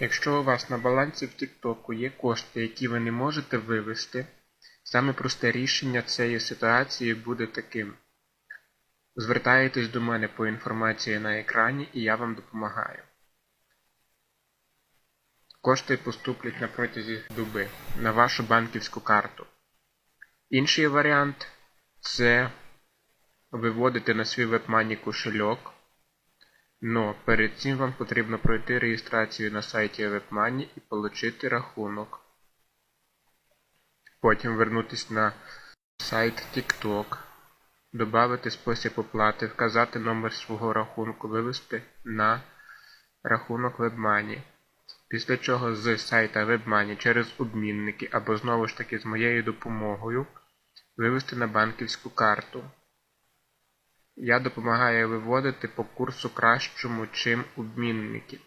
Якщо у вас на балансі в TikTok є кошти, які ви не можете вивести, саме просте рішення цієї ситуації буде таким. Звертаєтесь до мене по інформації на екрані і я вам допомагаю. Кошти поступлять на протязі доби на вашу банківську карту. Інший варіант це виводити на свій WebMoney кошельок. Но перед цим вам потрібно пройти реєстрацію на сайті WebMoney і отримати рахунок. Потім вернутися на сайт TikTok, додати спосіб оплати, вказати номер свого рахунку, вивести на рахунок WebMoney. Після чого з сайта WebMoney через обмінники або знову ж таки з моєю допомогою вивести на банківську карту. Я допомагаю виводити по курсу кращому, чим обмінники.